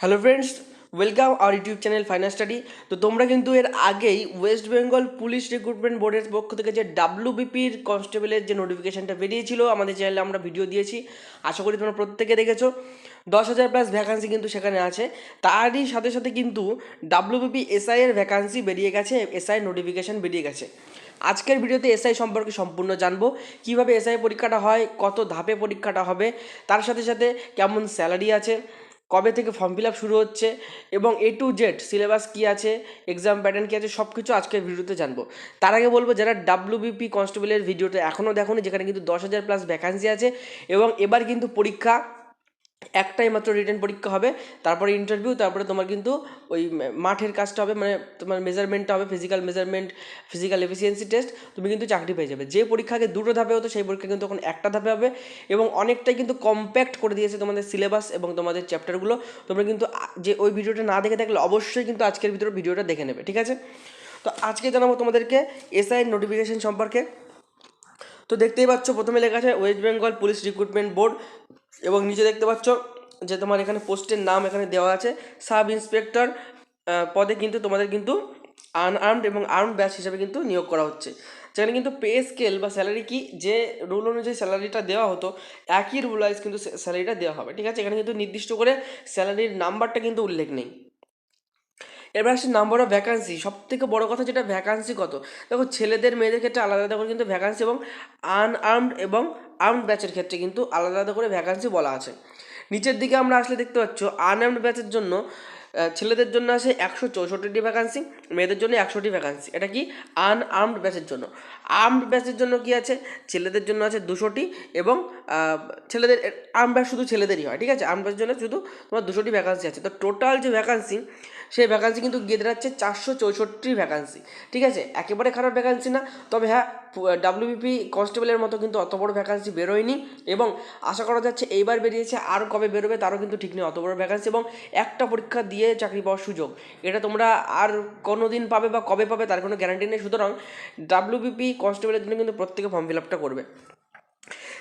Hello friends welcome our YouTube channel final study তো তোমরা কিন্তু এর আগেই ওয়েস্ট বেঙ্গল পুলিশ রিক্রুটমেন্ট বোর্ডের পক্ষ থেকে যে ডাব্লিউবিপির কনস্টেবলের যে নোটিফিকেশনটা বেরিয়েছিল, আমাদের চ্যানেলে আমরা ভিডিও দিয়েছি। আশা করি তোমরা প্রত্যেকে দেখেছ। দশ হাজার প্লাস ভ্যাকান্সি কিন্তু সেখানে আছে। তারই সাথে সাথে কিন্তু ডাব্লিউবিপি এসআই এর ভ্যাকান্সি বেরিয়ে গেছে এসআই নোটিফিকেশন বেরিয়ে গেছে। আজকের ভিডিওতে এসআই সম্পর্কে সম্পূর্ণ জানব। কীভাবে এসআই পরীক্ষাটা হয়, কত ধাপে পরীক্ষাটা হবে, তার সাথে সাথে কেমন স্যালারি আছে কবে থেকে ফর্ম ফিল আপ শুরু হচ্ছে এবং এ টু জেড সিলেবাস কী আছে এক্সাম প্যাটার্ন কী আছে সব কিছু আজকের ভিডিওতে জানব। তার আগে বলব, যারা ডাব্লিউবিপি কনস্টেবলের ভিডিওটা এখনও দেখো যেখানে কিন্তু দশ হাজার প্লাস ভ্যাকান্সি আছে এবং এবার কিন্তু পরীক্ষা একটাই মাত্র রিটেন পরীক্ষা হবে, তারপরে ইন্টারভিউ তারপরে তোমার কিন্তু ওই মাঠের কাজটা হবে মানে তোমার মেজারমেন্টটা হবে physical measurement physical efficiency test তুমি কিন্তু চাকরি পেয়ে যাবে। যে পরীক্ষাকে দুটো ধাপে হতো, সেই পরীক্ষা কিন্তু এখন একটা ধাপে হবে এবং অনেকটাই কিন্তু কম্প্যাক্ট করে দিয়েছে তোমাদের সিলেবাস এবং তোমাদের চ্যাপ্টারগুলো তোমরা কিন্তু যে ওই ভিডিওটা না দেখে থাকলে অবশ্যই কিন্তু আজকের ভিতরে ভিডিওটা দেখে নেবে, ঠিক আছে? তো আজকে জানাব তোমাদেরকে এসআই নোটিফিকেশন সম্পর্কে। তো দেখতেই পাচ্ছ, প্রথমে লেখা আছে West Bengal police recruitment board এবং নিচে দেখতে পাচ্ছ যে তোমার এখানে পোস্টের নাম এখানে দেওয়া আছে। সাব ইন্সপেক্টর পদে কিন্তু তোমাদের কিন্তু আনআর্মড এবং আর্মড ব্যাচ হিসাবে কিন্তু নিয়োগ করা হচ্ছে। সেখানে কিন্তু পে স্কেল বা স্যালারি কি, যে রুল অনুযায়ী স্যালারিটা দেওয়া হতো, একই রুল ওয়াইজ কিন্তু স্যালারিটা দেওয়া হবে। ঠিক আছে? এখানে কিন্তু নির্দিষ্ট করে স্যালারির নাম্বারটা কিন্তু উল্লেখ নেই। এবার আসছে নাম্বার অফ ভ্যাকান্সি সব থেকে বড় কথা যেটা ভ্যাকান্সি কত? দেখো ছেলেদের, মেয়েদের ক্ষেত্রে আলাদা আলাদা করে কিন্তু ভ্যাকান্সি এবং আনআর্মড এবং আর্মড ব্যাচের ক্ষেত্রে কিন্তু আলাদা আলাদা করে ভ্যাকান্সি বলা আছে। নিচের দিকে আমরা আসলে দেখতে পাচ্ছ আনআর্মড ব্যাচের জন্য ছেলেদের জন্য আছে একশো চৌষট্টিটি ভ্যাকান্সি মেয়েদের জন্য একশোটি ভ্যাকান্সি এটা কি? আনআর্মড ব্যাচের জন্য। আর্মড ব্যাচের জন্য কি আছে? ছেলেদের জন্য আছে দুশোটি এবং ছেলেদের আর্ম ব্যাচ শুধু ছেলেদেরই হয়, ঠিক আছে? আর্ম ব্যাচের জন্য শুধু তোমার দুশোটি ভ্যাকান্সি আছে। তো টোটাল যে ভ্যাকান্সি সেই ভ্যাকান্সি কিন্তু গিয়ে দাঁড়াচ্ছে চারশো চৌষট্টি ভ্যাকান্সি ঠিক আছে? একেবারে খারাপ ভ্যাকান্সি না, তবে হ্যাঁ ডাব্লিউবিপি কনস্টেবলের মতো কিন্তু অত বড় ভ্যাকান্সি বেরোয়নি এবং আশা করা যাচ্ছে এইবার বেরিয়েছে আর কবে বেরোবে তারও কিন্তু ঠিক নেই অত বড় ভ্যাকান্সি এবং একটা পরীক্ষা দিয়ে চাকরি পাওয়ার সুযোগ। এটা তোমরা আর কোনো দিন পাবে বা কবে পাবে তার কোনো গ্যারান্টি নেই। সুতরাং ডাব্লিউবিপি কনস্টেবলের জন্য কিন্তু প্রত্যেকে ফর্ম ফিল আপটা করবে।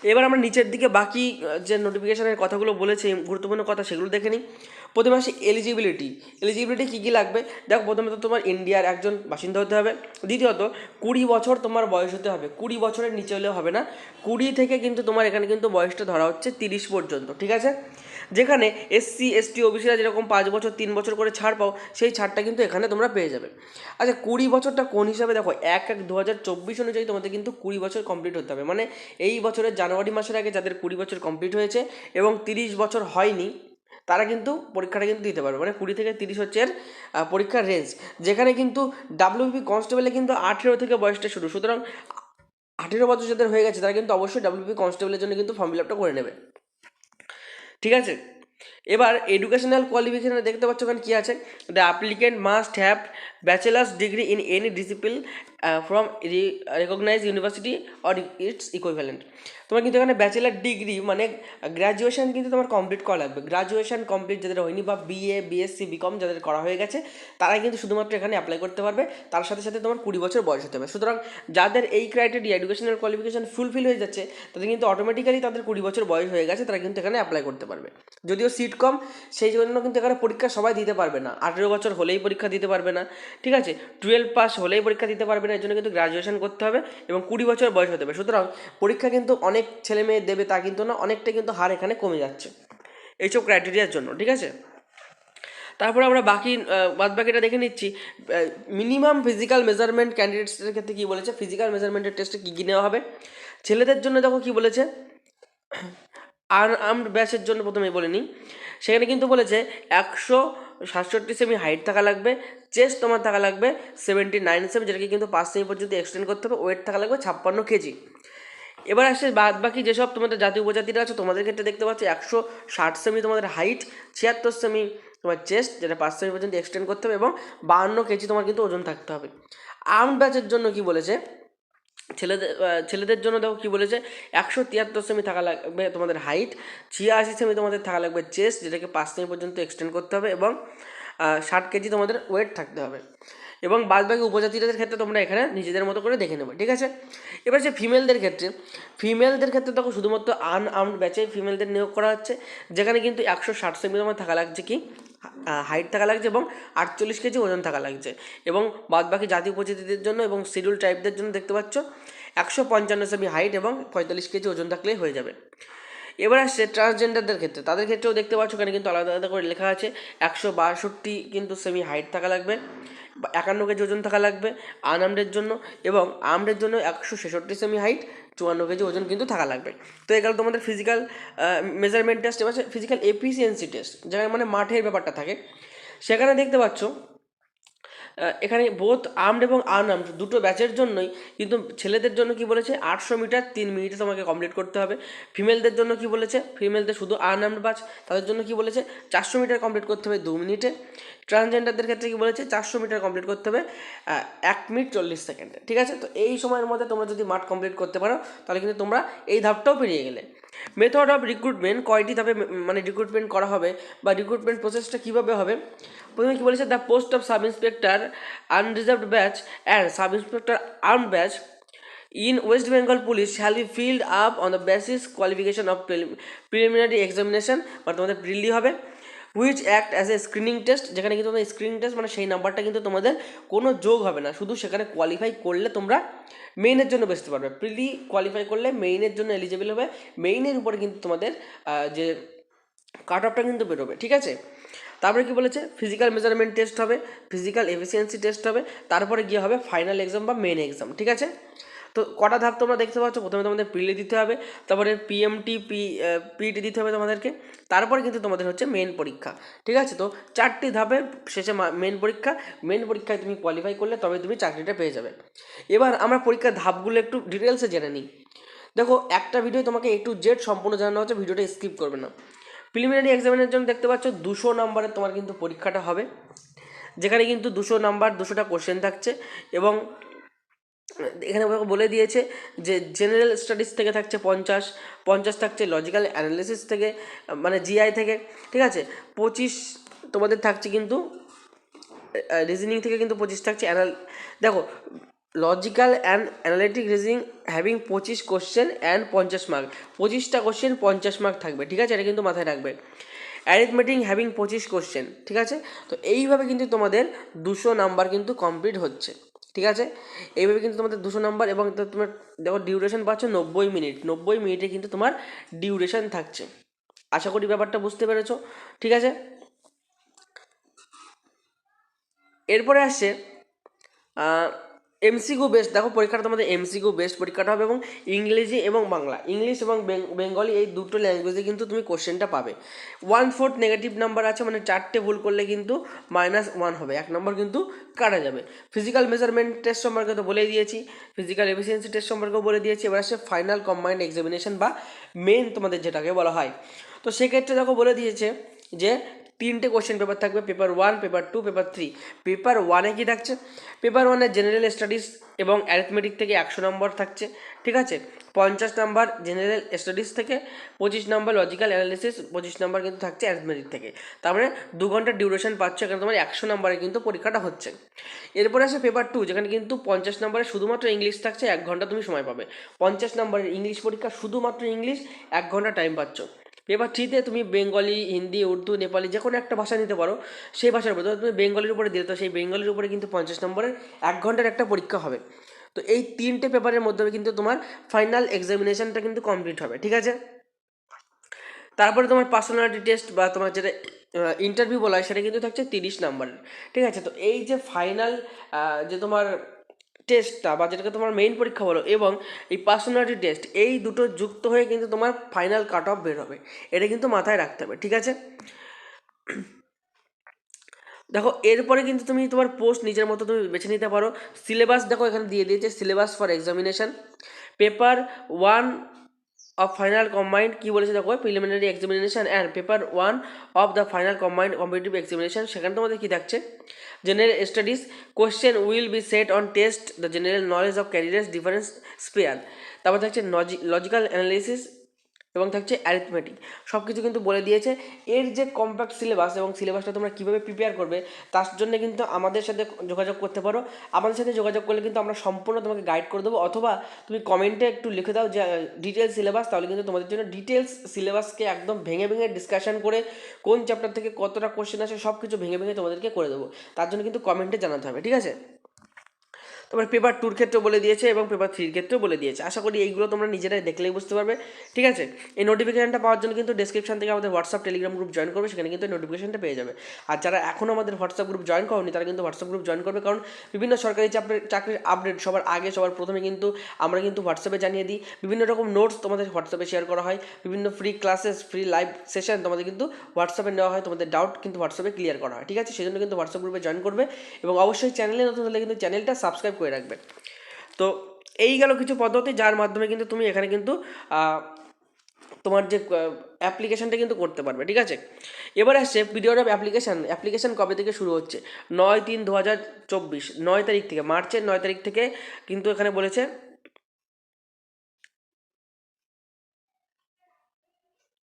এবার আমরা নিচের দিকে বাকি যে নোটিফিকেশানের কথাগুলো বলেছি, গুরুত্বপূর্ণ কথা সেগুলো দেখে নিই। প্রথমে আসি এলিজিবিলিটি এলিজিবিলিটি কী কী লাগবে? দেখো, প্রথমে তো তোমার ইন্ডিয়ার একজন বাসিন্দা হতে হবে। দ্বিতীয়ত, কুড়ি বছর তোমার বয়স হতে হবে। কুড়ি বছরের নিচে হলেও হবে না। কুড়ি থেকে কিন্তু তোমার এখানে কিন্তু বয়সটা ধরা হচ্ছে তিরিশ পর্যন্ত, ঠিক আছে? যেখানে এসসি, এসটি, ওবিসিরা যেরকম পাঁচ বছর, তিন বছর করে ছাড় পাও, সেই ছাড়টা কিন্তু এখানে তোমরা পেয়ে যাবে। আচ্ছা কুড়ি বছরটা কোন হিসাবে দেখো? এক এক দু হাজার চব্বিশ অনুযায়ী তোমাদের কিন্তু কুড়ি বছর কমপ্লিট হতে হবে। মানে এই বছরের জানুয়ারি মাসের আগে যাদের কুড়ি বছর কমপ্লিট হয়েছে এবং তিরিশ বছর হয়নি, তারা কিন্তু পরীক্ষাটা কিন্তু দিতে পারবে। মানে কুড়ি থেকে তিরিশ হচ্ছে এর পরীক্ষার রেঞ্জ যেখানে কিন্তু ডাব্লিউপি কনস্টেবলে কিন্তু আঠেরো থেকে বয়সটা শুরু। সুতরাং আঠেরো বছর যাদের হয়ে গেছে, তারা কিন্তু অবশ্যই ডাব্লিউপি কনস্টেবলের জন্য কিন্তু ফর্ম ফিল আপটা করে নেবে। ঠিক আছে? এবার এডুকেশনাল কোয়ালিফিকেশানে দেখতে পাচ্ছ ওখানে কী আছে? The applicant must have bachelors degree in any discipline from recognize university or its equivalent তোমার কিন্তু এখানে ব্যাচেলার ডিগ্রি মানে গ্র্যাজুয়েশন কিন্তু তোমার কমপ্লিট করা লাগবে। গ্র্যাজুয়েশন কমপ্লিট যাদের হয়নি বা বিএ বিএসসি বিকম যাদের করা হয়ে গেছে তারা কিন্তু শুধুমাত্র এখানে অ্যাপ্লাই করতে পারবে। তার সাথে সাথে তোমার কুড়ি বছর বয়স হতে হবে। সুতরাং যাদের এই ক্রাইটেরিয়া এডুকেশনাল কোয়ালিফিকেশন ফুলফিল হয়ে যাচ্ছে, তাদের কিন্তু অটোমেটিক্যালি তাদের কুড়ি বছর বয়স হয়ে গেছে, তারা কিন্তু এখানে অ্যাপ্লাই করতে পারবে। যদিও সিট কম সেই জন্য কিন্তু এখানে পরীক্ষা সবাই দিতে পারবে না। আঠেরো বছর হলেই পরীক্ষা দিতে পারবে না। ঠিক আছে? টুয়েলভ পাস হলেই পরীক্ষা দিতে পারবে না, এর জন্য কিন্তু গ্রাজুয়েশন করতে হবে এবং কুড়ি বছর বয়স হতে হবে। সুতরাং পরীক্ষা কিন্তু অনেক ছেলে মেয়ে দেবে তা কিন্তু না, অনেকটা কিন্তু হার এখানে কমে যাচ্ছে। এইসব ক্রাইটেরিয়ার জন্য, ঠিক আছে? তারপরে আমরা বাকি বাদ বাকিটা দেখে নিচ্ছি। মিনিমাম ফিজিক্যাল মেজারমেন্ট ক্যান্ডিডেটসের ক্ষেত্রে কী বলেছে? ফিজিক্যাল মেজারমেন্টের টেস্টে কী কী নেওয়া হবে? ছেলেদের জন্য দেখো কী বলেছে? আনআর্মড ব্যাচের জন্য প্রথমে বলে নিই। সেখানে কিন্তু বলেছে একশো সাতষট্টি সেমি হাইট থাকা লাগবে চেস্ট তোমার থাকা লাগবে সেভেন্টি নাইন সেমি যেটাকে কিন্তু পাঁচ সেমি পর্যন্ত এক্সটেন্ড করতে হবে ওয়েট থাকা লাগবে ছাপ্পান্ন কেজি এবার আসছে বাদ বাকি যেসব তোমাদের জাতি উপজাতিরা আছে, তোমাদের ক্ষেত্রে দেখতে পাচ্ছি একশো ষাট সেমি তোমাদের হাইট ছিয়াত্তর সেমি তোমার চেস্ট যেটা পাঁচ সেমি পর্যন্ত এক্সটেন্ড করতে হবে এবং বাহান্ন কেজি তোমার কিন্তু ওজন থাকতে হবে। আর্ম ব্যাচের জন্য কি বলেছে? ছেলেদের ছেলেদের জন্য দেখো কী বলেছে, একশো তিয়াত্তর সেমি থাকা লাগবে তোমাদের হাইট ছিয়াশি সেমি তোমাদের থাকা লাগবে চেস্ট যেটাকে পাঁচ সেমি পর্যন্ত এক্সটেন্ড করতে হবে এবং ষাট কেজি তোমাদের ওয়েট থাকতে হবে। এবং বাদবাকি উপজাতিদের ক্ষেত্রে তোমরা এখানে নিজেদের মতো করে দেখে নেবে, ঠিক আছে? এবার যে ফিমেলদের ক্ষেত্রে ফিমেলদের ক্ষেত্রে দেখো শুধুমাত্র আনআর্মড ব্যাচে ফিমেলদের নিয়োগ করা হচ্ছে, যেখানে কিন্তু একশো ষাট সেমি তোমার থাকা লাগছে কি? হাইট থাকা লাগছে এবং আটচল্লিশ কেজি ওজন থাকা লাগছে। এবং বাদ বাকি জাতি উপজাতিদের জন্য এবং শিডিউল ট্রাইবদের জন্য দেখতে পাচ্ছ, একশো পঞ্চান্ন সেমি হাইট এবং পঁয়তাল্লিশ কেজি ওজন থাকলেই হয়ে যাবে। এবার আসছে ট্রান্সজেন্ডারদের ক্ষেত্রে। তাদের ক্ষেত্রেও দেখতে পাচ্ছ, এখানে কিন্তু আলাদা আলাদা করে লেখা আছে, একশো বাষট্টি কিন্তু সেমি হাইট থাকা লাগবে, একান্ন কেজি ওজন থাকা লাগবে আনআর্মডের জন্য এবং আর্মডের জন্য একশো ছেষট্টি সেমি হাইট চুয়ান্ন কেজি ওজন কিন্তু থাকা লাগবে। তো এগুলো তোমাদের ফিজিক্যাল মেজারমেন্ট টেস্ট এবার ফিজিক্যাল এফিসিয়েন্সি টেস্ট যেখানে মানে মাঠের ব্যাপারটা থাকে। সেখানে দেখতে পাচ্ছ এখানে বোথ আর্মড এবং আনআর্মড দুটো ব্যাচের জন্যই কিন্তু ছেলেদের জন্য কি বলেছে? আটশো মিটার, তিন মিনিটে তোমাকে কমপ্লিট করতে হবে। ফিমেলদের জন্য কি বলেছে? ফিমেলদের শুধু আনআর্মড ব্যাচ তাদের জন্য কি বলেছে? চারশো মিটার কমপ্লিট করতে হবে দু মিনিটে। ট্রান্সজেন্ডারদের ক্ষেত্রে কি বলেছে? চারশো মিটার কমপ্লিট করতে হবে এক মিনিট চল্লিশ সেকেন্ডে। ঠিক আছে? তো এই সময়ের মধ্যে তোমরা যদি মাঠ কমপ্লিট করতে পারো, তাহলে কিন্তু তোমরা এই ধাপটাও পেরিয়ে গেলে। মেথড অফ রিক্রুটমেন্ট কয়টি ধাপে মানে রিক্রুটমেন্ট করা হবে বা রিক্রুটমেন্ট প্রসেসটা কীভাবে হবে? প্রথমে কী বলেছে? The post of sub inspector unreserved batch and sub inspector arm batch in West Bengal police shall be filled up on the basis qualification of preliminary examination বা তোমাদের প্রিলি হবে। Which act as a screening test যেখানে কিন্তু তোমাদের screening test মানে সেই নাম্বারটা কিন্তু তোমাদের কোনো যোগ হবে না। শুধু সেখানে কোয়ালিফাই করলে তোমরা মেইনের জন্য বেসতে পারবে। প্রিলি কোয়ালিফাই করলে মেইনের জন্য এলিজিবল হবে। মেইনের উপরে কিন্তু তোমাদের যে কাট অফটা কিন্তু বেরোবে, ঠিক আছে? তারপরে কি বলেছে? ফিজিক্যাল মেজারমেন্ট টেস্ট হবে ফিজিক্যাল এফিসিয়েন্সি টেস্ট হবে, তারপরে গিয়ে হবে ফাইনাল এক্সাম বা মেন এক্সাম ঠিক আছে? তো কটা ধাপ তোমরা দেখতে পাচ্ছ? প্রথমে তোমাদের প্রিলি দিতে হবে, তারপরে পিএমটি পি পিটি দিতে হবে তোমাদেরকে, তারপরে কিন্তু তোমাদের হচ্ছে মেন পরীক্ষা, ঠিক আছে? তো চারটি ধাপের শেষে মেন পরীক্ষা মেন পরীক্ষায় তুমি কোয়ালিফাই করলে তবে তুমি চাকরিটা পেয়ে যাবে। এবার আমরা পরীক্ষার ধাপগুলো একটু ডিটেলসে জেনে নিই। দেখো, একটা ভিডিও তোমাকে একটু জেড সম্পূর্ণ জানানো হচ্ছে ভিডিওটা স্কিপ করবে না। প্রিলিমিনারি এক্সামিনের জন্য দেখতে পাচ্ছ, দুশো নাম্বারের তোমার কিন্তু পরীক্ষাটা হবে, যেখানে কিন্তু দুশো নাম্বার, দুশোটা কোশ্চেন থাকছে এবং এখানে বলে দিয়েছে যে জেনারেল স্টাডিজ থেকে থাকছে পঞ্চাশ পঞ্চাশ থাকছে লজিক্যাল অ্যানালিসিস থেকে মানে জিআই থেকে, ঠিক আছে? পঁচিশ তোমাদের থাকছে কিন্তু রিজনিং থেকে কিন্তু পঁচিশ থাকছে অ্যানাল দেখো logical and analytic reasoning having পঁচিশ কোশ্চেন অ্যান্ড পঞ্চাশ মার্ক পঁচিশটা কোশ্চেন পঞ্চাশ মার্ক থাকবে, ঠিক আছে? এটা কিন্তু মাথায় রাখবে। অ্যারিথমেটিক হ্যাভিং পঁচিশ কোশ্চেন ঠিক আছে? তো এইভাবে কিন্তু তোমাদের দুশো নাম্বার কিন্তু কমপ্লিট হচ্ছে। ঠিক আছে? এইভাবে কিন্তু তোমাদের দুশো নম্বর এবং তোমার দেখো ডিউরেশন পাচ্ছ নব্বই মিনিট নব্বই মিনিটে কিন্তু তোমার ডিউরেশন থাকছে। আশা করি ব্যাপারটা বুঝতে পেরেছ, ঠিক আছে? এরপরে আসছে এমসিকিউ বেস্ট দেখো পরীক্ষাটা তোমাদের এমসিকিউ বেস্ট পরীক্ষাটা হবে এবং ইংরেজি এবং বাংলা। ইংলিশ এবং বেঙ্গলি এই দুটো ল্যাঙ্গুয়েজে কিন্তু তুমি কোশ্চেনটা পাবে। ওয়ান ফোর্থ নেগেটিভ নাম্বার আছে মানে চারটে ভুল করলে কিন্তু মাইনাস ওয়ান হবে। এক নম্বর কিন্তু কাটা যাবে। ফিজিক্যাল মেজারমেন্ট টেস্ট সম্পর্কে তো বলে দিয়েছি। ফিজিক্যাল এফিসিয়েন্সি টেস্ট সম্পর্কেও বলে দিয়েছি। এবার আসছে ফাইনাল কম্বাইন্ড এক্সামিনেশন বা মেন তোমাদের যেটাকে বলা হয়। তো সেক্ষেত্রে দেখো বলে দিয়েছে যে তিনটে কোশ্চেন পেপার থাকবে paper one paper two paper three paper ওয়ানে কি থাকছে? পেপার ওয়ানে জেনারেল স্টাডিজ এবং অ্যারিথমেটিক থেকে একশো নম্বর থাকছে, ঠিক আছে? পঞ্চাশ নাম্বার জেনারেল স্টাডিজ থেকে, পঁচিশ নম্বর লজিক্যাল অ্যানালিসিস পঁচিশ নম্বর কিন্তু থাকছে অ্যারিথমেটিক থেকে। তার মানে দু ঘণ্টার ডিউরেশন পাচ্ছ এখানে তোমার একশো নম্বরে কিন্তু পরীক্ষাটা হচ্ছে। এরপরে আসে পেপার টু যেখানে কিন্তু পঞ্চাশ নম্বরে শুধুমাত্র ইংলিশ থাকছে, এক ঘণ্টা তুমি সময় পাবে। পঞ্চাশ নম্বরের ইংলিশ পরীক্ষা শুধুমাত্র ইংলিশ এক ঘণ্টা টাইম পাচ্ছ। পেপার থ্রিতে তুমি বেঙ্গলি, হিন্দি, উর্দু, নেপালি যে কোনো একটা ভাষা নিতে পারো, সেই ভাষার উপরে তুমি বেঙ্গলির উপরে দিলে, তো সেই বেঙ্গলির উপরে কিন্তু পঞ্চাশ নম্বরের এক ঘণ্টার একটা পরীক্ষা হবে। তো এই তিনটে পেপারের মধ্যে কিন্তু তোমার ফাইনাল এক্সামিনেশনটা কিন্তু কমপ্লিট হবে, ঠিক আছে? তারপরে তোমার পার্সোনালিটি টেস্ট বা তোমার যেটা ইন্টারভিউ বলা হয়, সেটা কিন্তু থাকছে তিরিশ নাম্বারের, ঠিক আছে? তো এই যে ফাইনাল যে তোমার টেস্টটা বা যেটাকে তোমার মেইন পরীক্ষা বলো এবং এই পার্সোনালিটি টেস্ট এই দুটো যুক্ত হয়ে কিন্তু তোমার ফাইনাল কাট অফ বের হবে। এটা কিন্তু মাথায় রাখতে হবে, ঠিক আছে? দেখো, এরপরে কিন্তু তুমি তোমার পোস্ট নিজের মতো তুমি বেছে নিতে পারো। সিলেবাস দেখো এখানে দিয়ে দিয়েছে syllabus for examination paper one of final combined কী বলেছে দেখো preliminary examination and paper one of the final combined competitive examination সেখানে তোমাদের কী থাকছে? General studies question will be set on test the general knowledge of careers difference spare তারপর থাকছে logical analysis এবং থাকছে অ্যারিথমেটিক সব কিছু কিন্তু বলে দিয়েছে। এর যে কম্প্যাক্ট সিলেবাস এবং সিলেবাসটা তোমরা কীভাবে প্রিপেয়ার করবে, তার জন্য কিন্তু আমাদের সাথে যোগাযোগ করতে পারো। আমাদের সাথে যোগাযোগ করলে কিন্তু আমরা সম্পূর্ণ তোমাকে গাইড করে দেবো। অথবা তুমি কমেন্টে একটু লিখে দাও যে ডিটেলস সিলেবাস তাহলে কিন্তু তোমাদের জন্য ডিটেলস সিলেবাসকে একদম ভেঙে ভেঙে ডিসকাশন করে কোন চ্যাপ্টার থেকে কতটা কোশ্চেন আসে সব কিছু ভেঙে ভেঙে তোমাদেরকে করে দেবো। তার জন্য কিন্তু কমেন্টে জানাতে হবে, ঠিক আছে? তোমার পেপার টুর ক্ষেত্রেও বলে দিয়েছে এবং পেপার থ্রির ক্ষেত্রেও বলে দিয়েছে। আশা করি এইগুলো তোমরা নিজেরাই দেখলেই বুঝতে পারবে, ঠিক আছে? এই নোটিফিকেশনটা পাওয়ার জন্য কিন্তু ডেসক্রিপশন থেকে আমাদের হোয়াটসঅ্যাপ টেলিগ্রাম গ্রুপ জয়েন করবে, সেখানে কিন্তু নোটিফিকেশনটা পেয়ে যাবে। আর যারা এখনও আমাদের হোয়াটসঅ্যাপ গ্রুপ জয়েন করনি, তারা কিন্তু হোয়াটসঅ্যাপ গ্রুপ জয়েন করবে, কারণ বিভিন্ন সরকারি চাকরির চাকরির আপডেট সবার আগে, সবার প্রথমে কিন্তু আমরা কিন্তু হোয়াটসঅ্যাপে জানিয়ে দিই। বিভিন্ন রকম নোটস তোমাদের হোয়াটসঅ্যাপে শেয়ার করা হয়, বিভিন্ন free classes free live session তোমাদের কিন্তু হোয়াটসঅ্যাপে নেওয়া হয়, তোমাদের ডাউট কিন্তু হোয়াটসঅ্যাপে ক্লিয়ার করা হয়, ঠিক আছে? সেজন্য কিন্তু হোয়াটসঅ্যাপ গ্রুপে জয়েন করবে এবং অবশ্যই চ্যানেলে নতুন হলে কিন্তু চ্যানেলটা সাবস্ক্রাইব করে রাখবে। তো এই গেল কিছু পদ্ধতি যার মাধ্যমে কিন্তু তুমি এখানে কিন্তু তোমার যে অ্যাপ্লিকেশনটা কিন্তু করতে পারবে, ঠিক আছে? এবার আসছে পিরিয়ড অফ অ্যাপ্লিকেশান অ্যাপ্লিকেশান কবে থেকে শুরু হচ্ছে? নয় তিন দু হাজার চব্বিশ, নয় তারিখ থেকে, মার্চের নয় তারিখ থেকে কিন্তু এখানে বলেছে,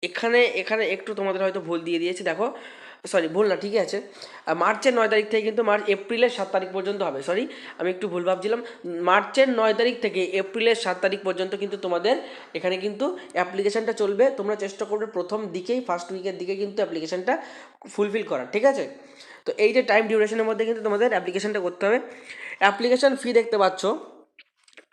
এখানে এখানে একটু তোমাদের হয়তো ভুল দিয়ে দিয়েছে, দেখো। সরি ভুল না, ঠিকই আছে। মার্চের নয় তারিখ থেকে কিন্তু মার্চ, এপ্রিলের সাত তারিখ পর্যন্ত হবে। সরি আমি একটু ভুল ভাবছিলাম। মার্চের নয় তারিখ থেকে এপ্রিলের সাত তারিখ পর্যন্ত কিন্তু তোমাদের এখানে কিন্তু অ্যাপ্লিকেশানটা চলবে। তোমরা চেষ্টা করবে প্রথম দিকেই ফার্স্ট উইকের দিকে কিন্তু অ্যাপ্লিকেশানটা ফুলফিল করার, ঠিক আছে? তো এই যে টাইম ডিউরেশনের মধ্যে কিন্তু তোমাদের অ্যাপ্লিকেশানটা করতে হবে। অ্যাপ্লিকেশান ফি দেখতে পাচ্ছ।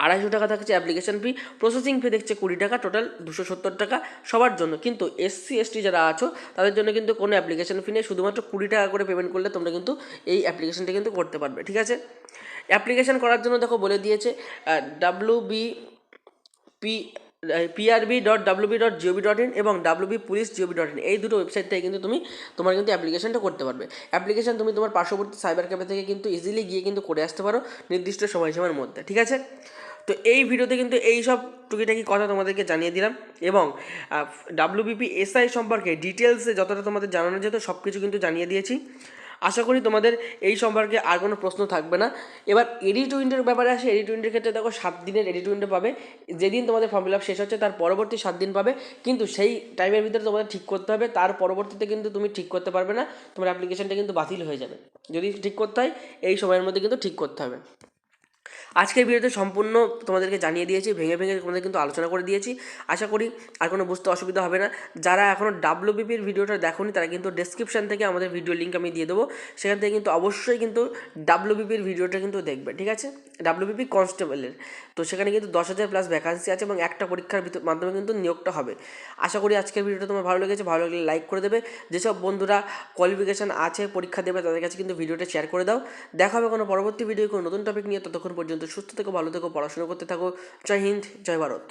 আড়াইশো টাকা থাকছে অ্যাপ্লিকেশন ফি প্রসেসিং ফি দেখছে কুড়ি টাকা টোটাল দুশো সত্তর টাকা সবার জন্য। কিন্তু এসসি এসটি যারা আছো, তাদের জন্য কিন্তু কোনো অ্যাপ্লিকেশন ফি নেই, শুধুমাত্র কুড়ি টাকা করে পেমেন্ট করলে তোমরা কিন্তু এই অ্যাপ্লিকেশনটা কিন্তু করতে পারবে, ঠিক আছে? অ্যাপ্লিকেশন করার জন্য দেখো বলে দিয়েছে W B P PRB dot WB dot GOB dot in এবং WB police GOB dot in এই দুটো ওয়েবসাইট থেকে কিন্তু তুমি, তোমার কিন্তু অ্যাপ্লিকেশনটা করতে পারবে। অ্যাপ্লিকেশন তুমি তোমার পার্শ্ববর্তী সাইবার ক্যাফে থেকে কিন্তু ইজিলি গিয়ে কিন্তু করে আসতে পারো নির্দিষ্ট সময়সীমার মধ্যে, ঠিক আছে? তো এই ভিডিওতে কিন্তু এই সব টুকিটাকি কথা তোমাদেরকে জানিয়ে দিলাম এবং ডাব্লিউবিপি এসআই সম্পর্কে ডিটেলসে যতটা তোমাদের জানানো যেত সব কিছু কিন্তু জানিয়ে দিয়েছি। আশা করি তোমাদের এই সম্পর্কে আর কোনো প্রশ্ন থাকবে না। এবার এডিট উইন্ডোর ব্যাপারে আসে। এডিট উইন্ডোর ক্ষেত্রে দেখো সাত দিনের এডিট উইন্ডো পাবে। যেদিন তোমাদের ফর্ম ফিল আপ শেষ হচ্ছে তার পরবর্তী সাত দিন পাবে। কিন্তু সেই টাইমের ভিতরে তোমাদের ঠিক করতে হবে। তার পরবর্তীতে কিন্তু তুমি ঠিক করতে পারবে না। তোমার অ্যাপ্লিকেশনটা কিন্তু বাতিল হয়ে যাবে। যদি ঠিক করতে হয়, এই সময়ের মধ্যে কিন্তু ঠিক করতে হবে। আজকের ভিডিওতে সম্পূর্ণ তোমাদেরকে জানিয়ে দিয়েছি, ভেঙে ভেঙে তোমাদের কিন্তু আলোচনা করে দিয়েছি। আশা করি আর কোনো বুঝতে অসুবিধা হবে না। যারা এখনও ডাব্লিউবিপির ভিডিওটা দেখোনি, তারা কিন্তু ডেসক্রিপশন থেকে আমাদের ভিডিও লিঙ্ক আমি দিয়ে দেবো। সেখান থেকে কিন্তু অবশ্যই কিন্তু ডাব্লিউবিপির ভিডিওটা কিন্তু দেখবে, ঠিক আছে? ডাব্লিউবিপি কনস্টেবলের তো সেখানে কিন্তু দশ হাজার প্লাস ভ্যাকান্সি আছে এবং একটা পরীক্ষার মাধ্যমে কিন্তু নিয়োগটা হবে। আশা করি আজকের ভিডিওটা তোমার ভালো লেগেছে, ভালো লাগলে লাইক করে দেবে। যেসব বন্ধুরা কোয়ালিফিকেশান আছে, পরীক্ষা দেবে, তাদের কাছে কিন্তু ভিডিওটা শেয়ার করে দাও। দেখা হবে কোনো পরবর্তী ভিডিও কোনো নতুন টপিক নিয়ে। ততক্ষণ পর্যন্ত সুস্থ থেকো ভালো থেকো পড়াশোনা করতে থাকো। জয় হিন্দ জয় ভারত।